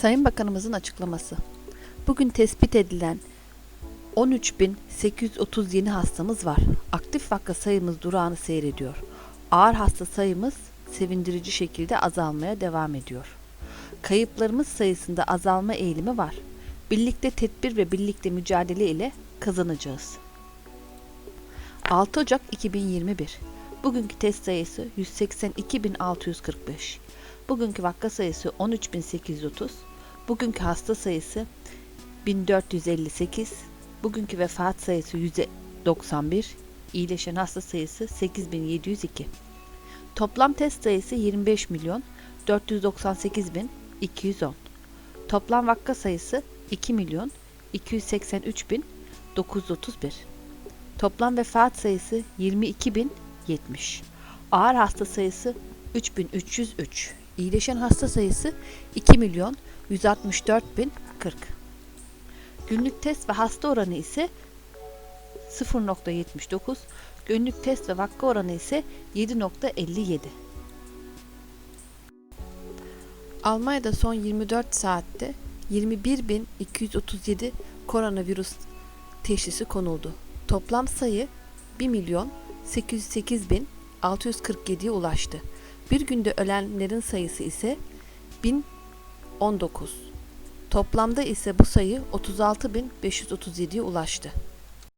Sayın Bakanımızın açıklaması. Bugün tespit edilen 13.830 yeni hastamız var. Aktif vaka sayımız durağını seyrediyor. Ağır hasta sayımız sevindirici şekilde azalmaya devam ediyor. Kayıplarımız sayısında azalma eğilimi var. Birlikte tedbir ve birlikte mücadele ile kazanacağız. 6 Ocak 2021 Bugünkü test sayısı 182.645. Bugünkü vaka sayısı 13.830. Bugünkü hasta sayısı 1458. Bugünkü vefat sayısı 191. İyileşen hasta sayısı 8702. Toplam test sayısı 25 milyon 498 bin 210. Toplam vaka sayısı 2 milyon 283 bin 931. Toplam vefat sayısı 22.070. Ağır hasta sayısı 3303. İyileşen hasta sayısı 2 milyon 164 bin 40. Günlük test ve hasta oranı ise 0.79. Günlük test ve vaka oranı ise 7.57. Almanya'da son 24 saatte 21.237 koronavirüs teşhisi konuldu. Toplam sayı 1 milyon 808 bin 647'ye ulaştı. Bir günde ölenlerin sayısı ise 1019. Toplamda ise bu sayı 36.537'ye ulaştı.